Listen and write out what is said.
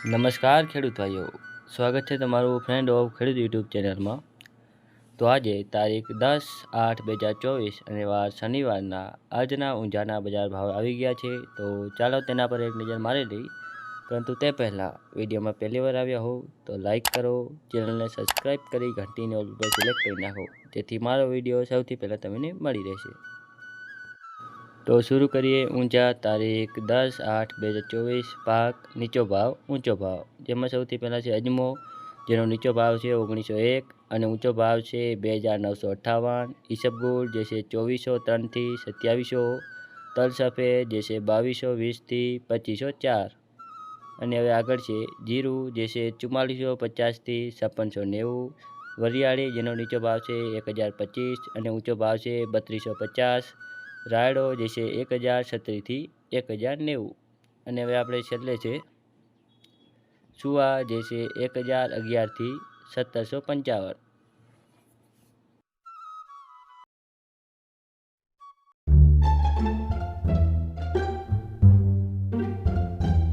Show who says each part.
Speaker 1: નમસ્કાર ખેડૂત ભાઈઓ. સ્વાગત છે તમારું ફ્રેન્ડ ઓફ ખેડૂત યુટ્યુબ ચેનલમાં તો આજે તારીખ દસ આઠ બે હજાર ચોવીસ અને વાર શનિવારના આજના ઊંઝાના બજાર ભાવ આવી ગયા છે. તો ચાલો તેના પર એક નજર મારી લઈ. પરંતુ તે પહેલાં વિડીયોમાં પહેલી વાર આવ્યા હો તો લાઇક કરો, ચેનલને સબસ્ક્રાઈબ કરી, ઘંટીને ઓલ સિલેક્ટ કરી નાખો. જેથી મારો વીડિયો સૌથી પહેલાં તમને મળી રહેશે. તો શરૂ કરીએ ઊંચા તારીખ દસ આઠ બે હજાર ચોવીસ પાક નીચો ભાવ, ઊંચો ભાવ. જેમાં સૌથી પહેલાં છે અજમો, જેનો નીચો ભાવ છે ઓગણીસો એક અને ઊંચો ભાવ છે બે હજાર નવસો અઠ્ઠાવન. ઈસબગુલ જે છે ચોવીસો, ત્રણથી સત્યાવીસો. તલ સફેદ જે છે બાવીસો, વીસથી પચીસો ચાર. અને હવે આગળ છે જીરું જે છે ચુમ્માલીસો, પચાસથી છપ્પનસો નેવું. વરિયાળી જેનો નીચો ભાવ છે એક હજાર પચીસ અને ઊંચો ભાવ છે બત્રીસો પચાસ. રાયડો જે છે એક હજાર છત્રીસથી એક હજાર નેવું. અને હવે આપણે છેલ્લે છે, સુવા જે છે એક હજાર અગિયારથી સત્તરસો પંચાવન.